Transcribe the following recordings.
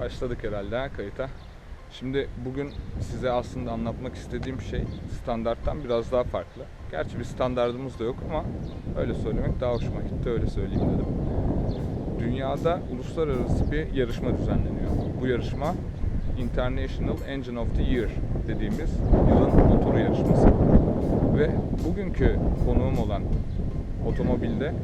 Başladık herhalde ha kayıta. Şimdi bugün size aslında anlatmak istediğim şey standarttan biraz daha farklı. Gerçi bir standardımız da yok ama öyle söylemek daha hoşuma gitti. Öyle söyleyeyim dedim. Dünyada uluslararası bir yarışma düzenleniyor. Bu yarışma International Engine of the Year dediğimiz yılın motoru yarışması. Ve bugünkü konuğum olan otomobilde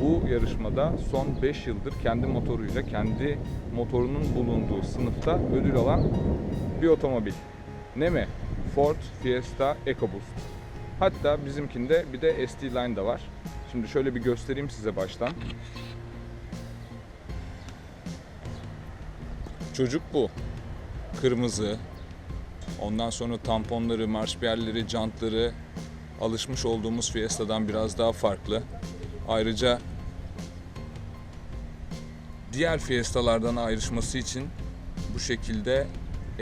bu yarışmada son 5 yıldır kendi motoruyla, kendi motorunun bulunduğu sınıfta ödül alan bir otomobil. Ne mi? Ford Fiesta EcoBoost. Hatta bizimkinde bir de ST Line da var. Şimdi şöyle bir göstereyim size baştan. Çocuk bu. Kırmızı. Ondan sonra tamponları, marşpiyerleri, jantları alışmış olduğumuz Fiesta'dan biraz daha farklı. Ayrıca diğer Fiesta'lardan ayrışması için bu şekilde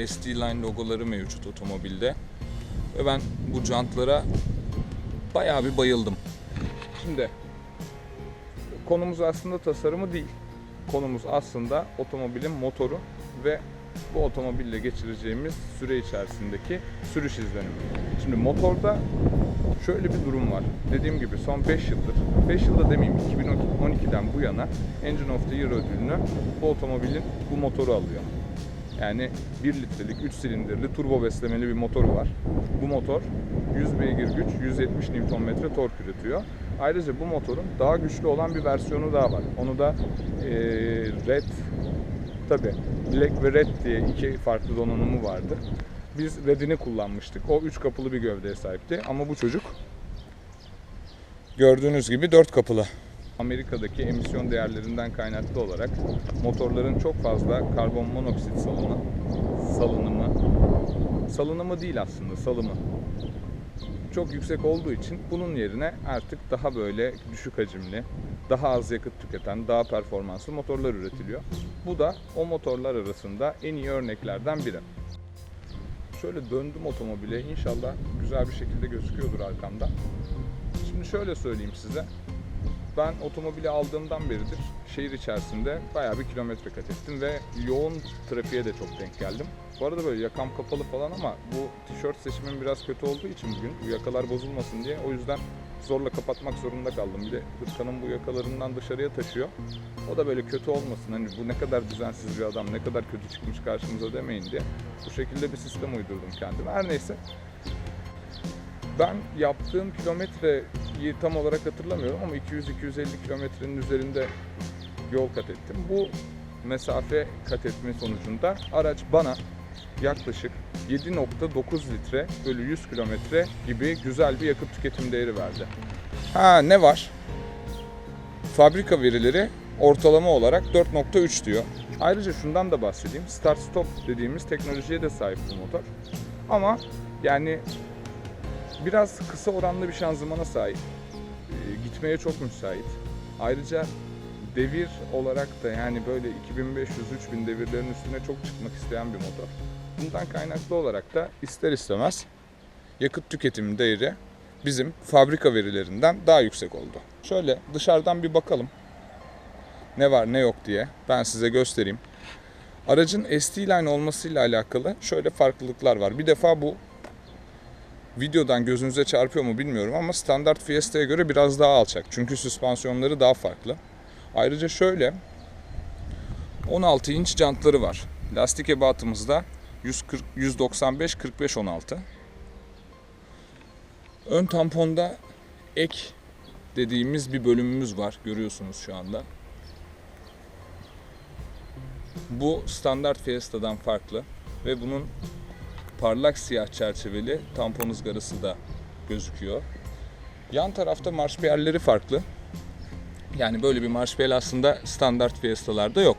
ST Line logoları mevcut otomobilde. Ve ben bu jantlara bayağı bir bayıldım. Şimdi konumuz aslında tasarımı değil. Konumuz aslında otomobilin motoru ve bu otomobille geçireceğimiz süre içerisindeki sürüş izlenimi. Şimdi motorda şöyle bir durum var. Dediğim gibi son 5 yıldır, 5 yılda demeyeyim 2012'den bu yana Engine of the Year ödülünü bu otomobilin bu motoru alıyor. Yani 1 litrelik 3 silindirli turbo beslemeli bir motoru var. Bu motor 100 beygir güç, 170 Nm tork üretiyor. Ayrıca bu motorun daha güçlü olan bir versiyonu daha var. Onu da eee, Red Tabi Black ve Red diye iki farklı donanımı vardı. Biz Red'ini kullanmıştık. O üç kapılı bir gövdeye sahipti ama bu çocuk gördüğünüz gibi dört kapılı. Amerika'daki emisyon değerlerinden kaynaklı olarak motorların çok fazla karbon monoksit salımı, salınımı, salınımı değil aslında salımı çok yüksek olduğu için bunun yerine artık daha böyle düşük hacimli, daha az yakıt tüketen, daha performanslı motorlar üretiliyor. Bu da o motorlar arasında en iyi örneklerden biri. Şöyle döndüm otomobile. İnşallah güzel bir şekilde gözüküyordur arkamda. Şimdi şöyle söyleyeyim size. Ben otomobili aldığımdan beridir şehir içerisinde bayağı bir kilometre kat ettim ve yoğun trafiğe de çok denk geldim. Bu arada böyle yakam kapalı falan ama bu tişört seçimim biraz kötü olduğu için bugün bu yakalar bozulmasın diye o yüzden zorla kapatmak zorunda kaldım. Bir de hırkanın bu yakalarından dışarıya taşıyor. O da böyle kötü olmasın. Hani bu ne kadar düzensiz bir adam, ne kadar kötü çıkmış karşımıza demeyin diye bu şekilde bir sistem uydurdum kendime. Her neyse ben yaptığım kilometreyi tam olarak hatırlamıyorum ama 200-250 kilometrenin üzerinde yol kat ettim. Bu mesafe kat etme sonucunda araç bana yaklaşık 7.9 litre bölü 100 kilometre gibi güzel bir yakıt tüketim değeri verdi. Ha ne var? Fabrika verileri ortalama olarak 4.3 diyor. Ayrıca şundan da bahsedeyim. Start stop dediğimiz teknolojiye de sahip bu motor. Ama yani biraz kısa oranlı bir şanzımana sahip. Ee, Gitmeye çok müsait. Ayrıca devir olarak da yani böyle 2500-3000 devirlerin üstüne çok çıkmak isteyen bir motor. Bundan kaynaklı olarak da ister istemez yakıt tüketim değeri bizim fabrika verilerinden daha yüksek oldu. Şöyle dışarıdan bir bakalım. Ne var ne yok diye ben size göstereyim. Aracın ST line olmasıyla alakalı şöyle farklılıklar var. Bir defa bu videodan gözünüze çarpıyor mu bilmiyorum ama standart Fiesta'ya göre biraz daha alçak. Çünkü süspansiyonları daha farklı. Ayrıca şöyle 16 inç jantları var. Lastik ebatımızda 140 195 45 16. Ön tamponda ek dediğimiz bir bölümümüz var. Görüyorsunuz şu anda. Bu standart Fiesta'dan farklı ve bunun parlak siyah çerçeveli tampon ızgarası da gözüküyor. Yan tarafta marşpiyerleri farklı. Yani böyle bir marşpiyel aslında standart Fiesta'larda yok.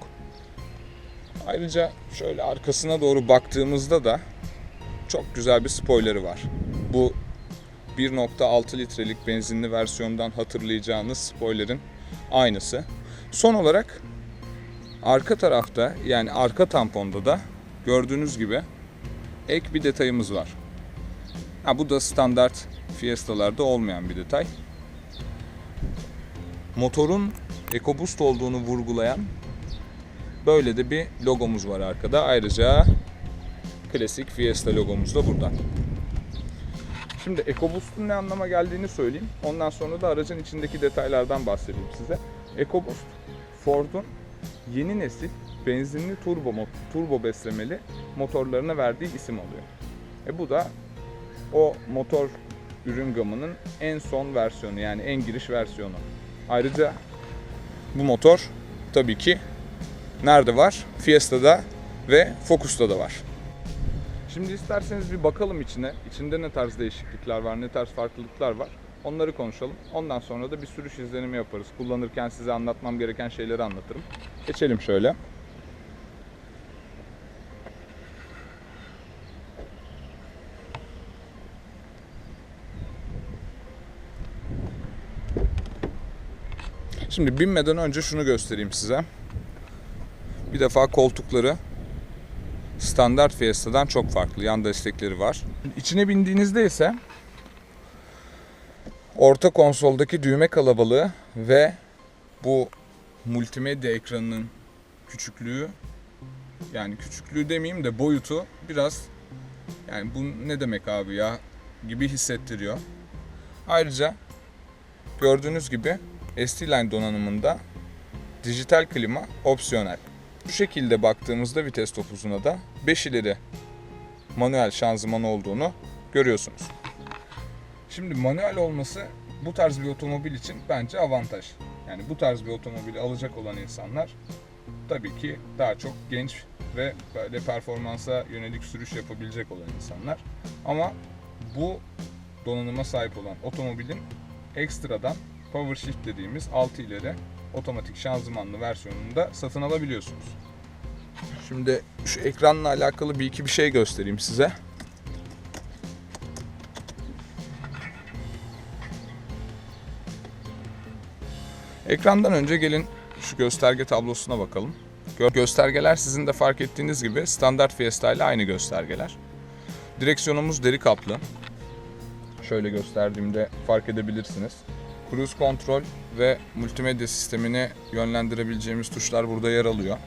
Ayrıca şöyle arkasına doğru baktığımızda da çok güzel bir spoilerı var. Bu 1.6 litrelik benzinli versiyondan hatırlayacağınız spoilerin aynısı. Son olarak arka tarafta yani arka tamponda da gördüğünüz gibi ek bir detayımız var. Ha, bu da standart Fiesta'larda olmayan bir detay. Motorun EcoBoost olduğunu vurgulayan Böyle de bir logomuz var arkada. Ayrıca klasik Fiesta logomuz da burada. Şimdi EcoBoost'un ne anlama geldiğini söyleyeyim. Ondan sonra da aracın içindeki detaylardan bahsedeyim size. EcoBoost, Ford'un yeni nesil benzinli turbo turbo beslemeli motorlarına verdiği isim alıyor. E bu da o motor ürün gamının en son versiyonu yani en giriş versiyonu. Ayrıca bu motor tabii ki nerede var? Fiesta'da ve Focus'ta da var. Şimdi isterseniz bir bakalım içine. İçinde ne tarz değişiklikler var, ne tarz farklılıklar var. Onları konuşalım. Ondan sonra da bir sürüş izlenimi yaparız. Kullanırken size anlatmam gereken şeyleri anlatırım. Geçelim şöyle. Şimdi binmeden önce şunu göstereyim size. Bir defa koltukları standart Fiesta'dan çok farklı. Yan destekleri var. İçine bindiğinizde ise orta konsoldaki düğme kalabalığı ve bu multimedya ekranının küçüklüğü yani küçüklüğü demeyeyim de boyutu biraz yani bu ne demek abi ya gibi hissettiriyor. Ayrıca gördüğünüz gibi ST-Line donanımında dijital klima opsiyonel. Bu şekilde baktığımızda vites topuzuna da 5 ileri manuel şanzıman olduğunu görüyorsunuz. Şimdi manuel olması bu tarz bir otomobil için bence avantaj. Yani bu tarz bir otomobili alacak olan insanlar tabii ki daha çok genç ve böyle performansa yönelik sürüş yapabilecek olan insanlar. Ama bu donanıma sahip olan otomobilin ekstradan Power Shift dediğimiz 6 ileri otomatik şanzımanlı versiyonunu da satın alabiliyorsunuz. Şimdi şu ekranla alakalı bir iki bir şey göstereyim size. Ekrandan önce gelin şu gösterge tablosuna bakalım. Gö- Göstergeler sizin de fark ettiğiniz gibi standart Fiesta ile aynı göstergeler. Direksiyonumuz deri kaplı. Şöyle gösterdiğimde fark edebilirsiniz. Cruise kontrol ve multimedya sistemini yönlendirebileceğimiz tuşlar burada yer alıyor.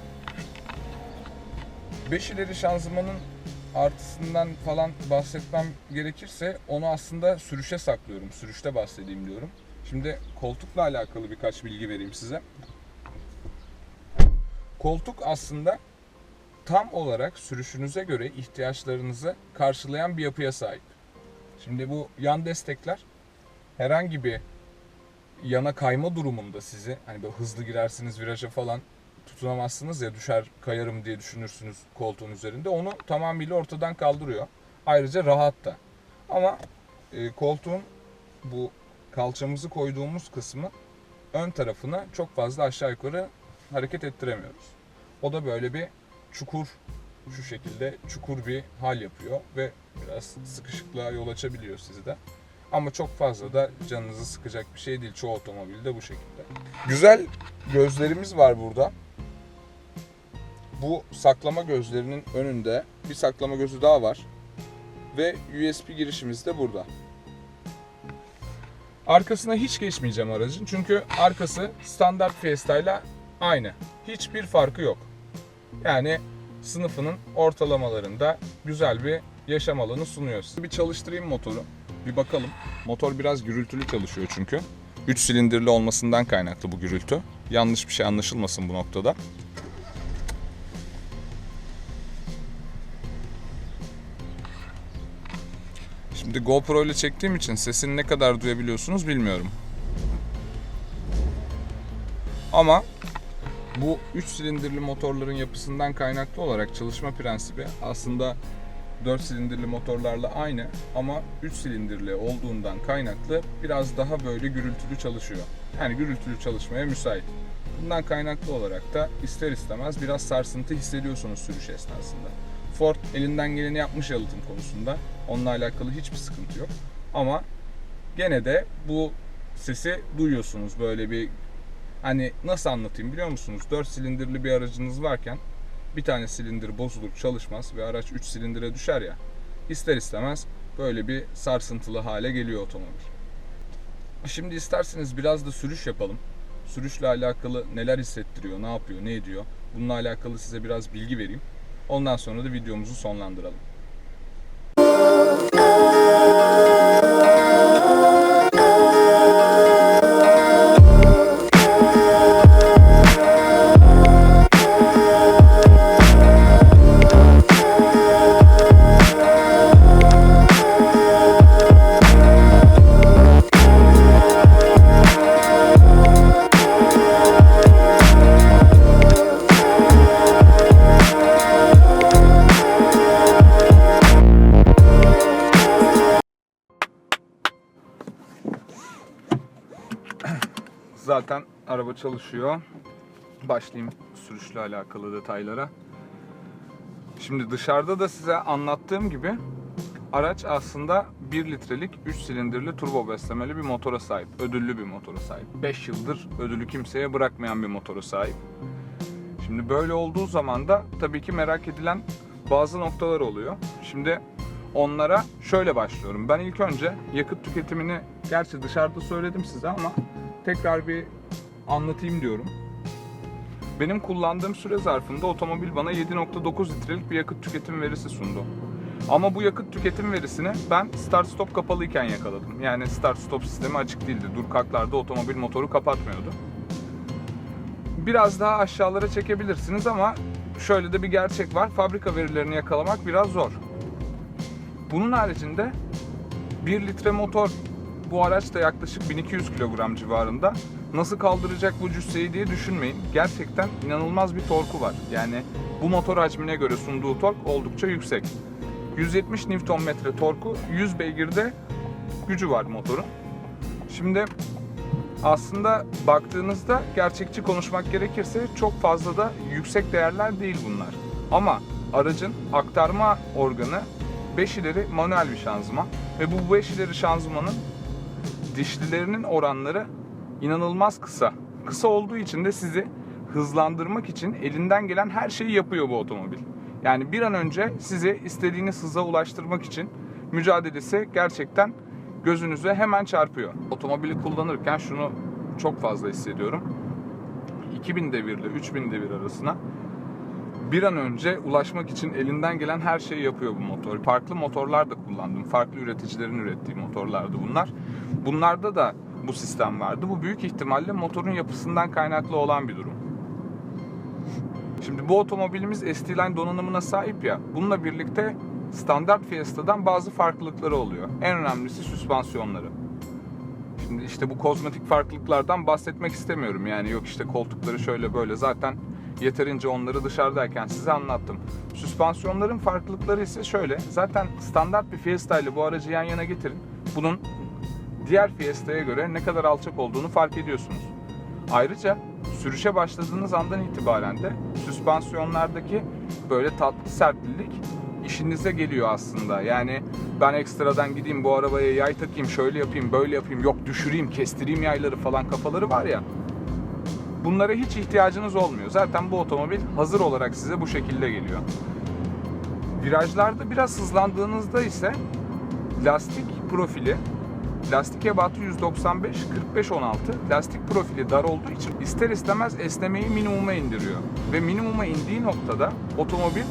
5 ileri şanzımanın artısından falan bahsetmem gerekirse onu aslında sürüşe saklıyorum. Sürüşte bahsedeyim diyorum. Şimdi koltukla alakalı birkaç bilgi vereyim size. Koltuk aslında tam olarak sürüşünüze göre ihtiyaçlarınızı karşılayan bir yapıya sahip. Şimdi bu yan destekler herhangi bir yana kayma durumunda sizi hani böyle hızlı girersiniz viraja falan tutunamazsınız ya düşer kayarım diye düşünürsünüz koltuğun üzerinde. Onu tamamıyla ortadan kaldırıyor. Ayrıca rahat da. Ama e, koltuğun bu kalçamızı koyduğumuz kısmı ön tarafına çok fazla aşağı yukarı hareket ettiremiyoruz. O da böyle bir çukur şu şekilde çukur bir hal yapıyor ve biraz sıkışıklığa yol açabiliyor sizde. Ama çok fazla da canınızı sıkacak bir şey değil. Çoğu otomobilde bu şekilde. Güzel gözlerimiz var burada. Bu saklama gözlerinin önünde bir saklama gözü daha var. Ve USB girişimiz de burada. Arkasına hiç geçmeyeceğim aracın çünkü arkası standart Fiesta ile aynı. Hiçbir farkı yok. Yani sınıfının ortalamalarında güzel bir yaşam alanı sunuyor. Bir çalıştırayım motoru. Bir bakalım. Motor biraz gürültülü çalışıyor çünkü. 3 silindirli olmasından kaynaklı bu gürültü. Yanlış bir şey anlaşılmasın bu noktada. Şimdi GoPro ile çektiğim için sesini ne kadar duyabiliyorsunuz bilmiyorum. Ama bu 3 silindirli motorların yapısından kaynaklı olarak çalışma prensibi aslında 4 silindirli motorlarla aynı ama 3 silindirli olduğundan kaynaklı biraz daha böyle gürültülü çalışıyor. Yani gürültülü çalışmaya müsait. Bundan kaynaklı olarak da ister istemez biraz sarsıntı hissediyorsunuz sürüş esnasında. Ford elinden geleni yapmış yalıtım konusunda. Onunla alakalı hiçbir sıkıntı yok. Ama gene de bu sesi duyuyorsunuz böyle bir hani nasıl anlatayım biliyor musunuz? 4 silindirli bir aracınız varken bir tane silindir bozulur çalışmaz ve araç 3 silindire düşer ya ister istemez böyle bir sarsıntılı hale geliyor otomobil. Şimdi isterseniz biraz da sürüş yapalım. Sürüşle alakalı neler hissettiriyor, ne yapıyor, ne ediyor Bununla alakalı size biraz bilgi vereyim. Ondan sonra da videomuzu sonlandıralım. Zaten araba çalışıyor. Başlayayım sürüşle alakalı detaylara. Şimdi dışarıda da size anlattığım gibi araç aslında 1 litrelik 3 silindirli turbo beslemeli bir motora sahip. Ödüllü bir motora sahip. 5 yıldır ödülü kimseye bırakmayan bir motora sahip. Şimdi böyle olduğu zaman da tabii ki merak edilen bazı noktalar oluyor. Şimdi onlara şöyle başlıyorum. Ben ilk önce yakıt tüketimini gerçi dışarıda söyledim size ama tekrar bir anlatayım diyorum. Benim kullandığım süre zarfında otomobil bana 7.9 litrelik bir yakıt tüketim verisi sundu. Ama bu yakıt tüketim verisini ben start stop kapalıyken yakaladım. Yani start stop sistemi açık değildi. Dur kalklarda otomobil motoru kapatmıyordu. Biraz daha aşağılara çekebilirsiniz ama şöyle de bir gerçek var. Fabrika verilerini yakalamak biraz zor. Bunun haricinde 1 litre motor bu araç da yaklaşık 1200 kilogram civarında. Nasıl kaldıracak bu cüsseyi diye düşünmeyin. Gerçekten inanılmaz bir torku var. Yani bu motor hacmine göre sunduğu tork oldukça yüksek. 170 Nm torku, 100 beygirde gücü var motorun. Şimdi aslında baktığınızda gerçekçi konuşmak gerekirse çok fazla da yüksek değerler değil bunlar. Ama aracın aktarma organı 5 ileri manuel bir şanzıman ve bu 5 ileri şanzımanın dişlilerinin oranları inanılmaz kısa. Kısa olduğu için de sizi hızlandırmak için elinden gelen her şeyi yapıyor bu otomobil. Yani bir an önce sizi istediğiniz hıza ulaştırmak için mücadelesi gerçekten gözünüze hemen çarpıyor. Otomobili kullanırken şunu çok fazla hissediyorum. 2000 devirle 3000 devir arasına bir an önce ulaşmak için elinden gelen her şeyi yapıyor bu motor. Farklı motorlar da kullandım. Farklı üreticilerin ürettiği motorlardı bunlar. Bunlarda da bu sistem vardı. Bu büyük ihtimalle motorun yapısından kaynaklı olan bir durum. Şimdi bu otomobilimiz ST-Line donanımına sahip ya. Bununla birlikte standart Fiesta'dan bazı farklılıkları oluyor. En önemlisi süspansiyonları. Şimdi işte bu kozmetik farklılıklardan bahsetmek istemiyorum. Yani yok işte koltukları şöyle böyle zaten yeterince onları dışarıdayken size anlattım. Süspansiyonların farklılıkları ise şöyle. Zaten standart bir Fiesta ile bu aracı yan yana getirin. Bunun diğer Fiesta'ya göre ne kadar alçak olduğunu fark ediyorsunuz. Ayrıca sürüşe başladığınız andan itibaren de süspansiyonlardaki böyle tatlı sertlilik işinize geliyor aslında. Yani ben ekstradan gideyim bu arabaya yay takayım, şöyle yapayım, böyle yapayım, yok düşüreyim, kestireyim yayları falan kafaları var ya. Bunlara hiç ihtiyacınız olmuyor. Zaten bu otomobil hazır olarak size bu şekilde geliyor. Virajlarda biraz hızlandığınızda ise lastik profili lastik ebatı 195 45 16 lastik profili dar olduğu için ister istemez esnemeyi minimuma indiriyor ve minimuma indiği noktada otomobil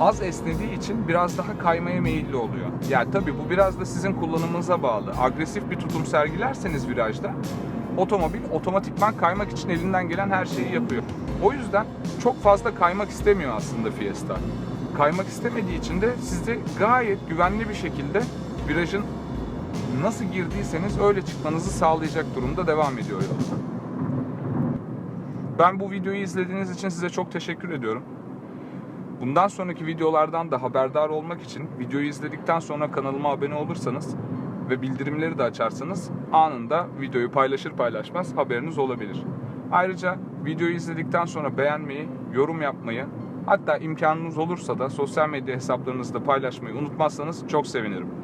az esnediği için biraz daha kaymaya meyilli oluyor. Yani tabi bu biraz da sizin kullanımınıza bağlı. Agresif bir tutum sergilerseniz virajda otomobil otomatikman kaymak için elinden gelen her şeyi yapıyor. O yüzden çok fazla kaymak istemiyor aslında Fiesta. Kaymak istemediği için de sizi gayet güvenli bir şekilde virajın nasıl girdiyseniz öyle çıkmanızı sağlayacak durumda devam ediyor yolda. Ben bu videoyu izlediğiniz için size çok teşekkür ediyorum. Bundan sonraki videolardan da haberdar olmak için videoyu izledikten sonra kanalıma abone olursanız ve bildirimleri de açarsanız anında videoyu paylaşır paylaşmaz haberiniz olabilir. Ayrıca videoyu izledikten sonra beğenmeyi, yorum yapmayı, hatta imkanınız olursa da sosyal medya hesaplarınızda paylaşmayı unutmazsanız çok sevinirim.